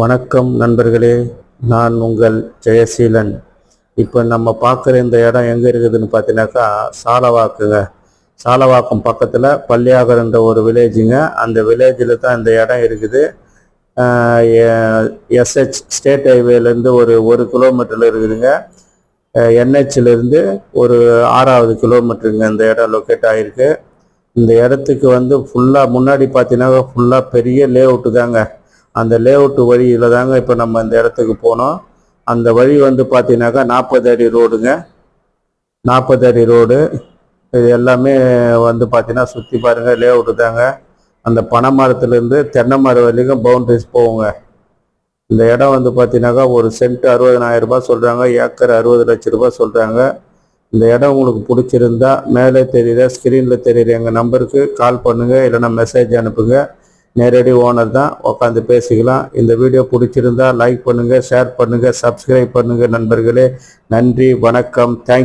வணக்கம் நண்பர்களே நான் உங்கள் ஜெயசீலன். இப்போ நம்ம பார்க்குற இந்த இடம் எங்கே இருக்குதுன்னு பார்த்தீங்கன்னாக்கா சாலவாக்குங்க. சாலவாக்கம் பக்கத்தில் பள்ளியாகரன்ற ஒரு வில்லேஜுங்க. அந்த வில்லேஜில் தான் இந்த இடம் இருக்குது. எஸ்ஹெச் ஸ்டேட் ஹைவேலேருந்து ஒரு ஒரு கிலோமீட்டரில் இருக்குதுங்க. என்ஹெச்லேருந்து ஒரு ஆறாவது கிலோமீட்டருங்க இந்த இடம் லொக்கேட் ஆகிருக்கு இந்த இடத்துக்கு வந்து ஃபுல்லாக முன்னாடி பார்த்தீங்கன்னா ஃபுல்லாக பெரிய லே அவுட்டு தாங்க. அந்த லே அவுட்டு வழியில் தாங்க இப்போ நம்ம இந்த இடத்துக்கு போனோம். அந்த வழி வந்து பார்த்தீங்கன்னாக்கா நாற்பது அடி ரோடுங்க. நாற்பது அடி ரோடு. இது எல்லாமே வந்து பார்த்தீங்கன்னா சுற்றி பாருங்கள் லே அவுட்டு தாங்க. அந்த பனை மரத்துலேருந்து தென்னை மரம் வரைக்கும் பவுண்ட்ரிஸ் போவோங்க இந்த இடம் வந்து பார்த்தீங்கன்னாக்கா ஒரு சென்ட் அறுபதனாயிரம் ரூபாய் சொல்கிறாங்க ஏக்கர் அறுபது லட்ச ரூபாய் சொல்கிறாங்க இந்த இடம் உங்களுக்கு பிடிச்சிருந்தா மேலே தெரியுற ஸ்க்ரீனில் தெரியுற எங்கள் நம்பருக்கு கால் பண்ணுங்கள் இல்லைன்னா மெசேஜ் அனுப்புங்கள் நேரடி ஓனர் தான் உட்காந்து பேசிக்கலாம். இந்த வீடியோ பிடிச்சிருந்தா லைக் பண்ணுங்கள் ஷேர் பண்ணுங்கள் சப்ஸ்கிரைப் பண்ணுங்கள் நண்பர்களே. நன்றி வணக்கம். தேங்க்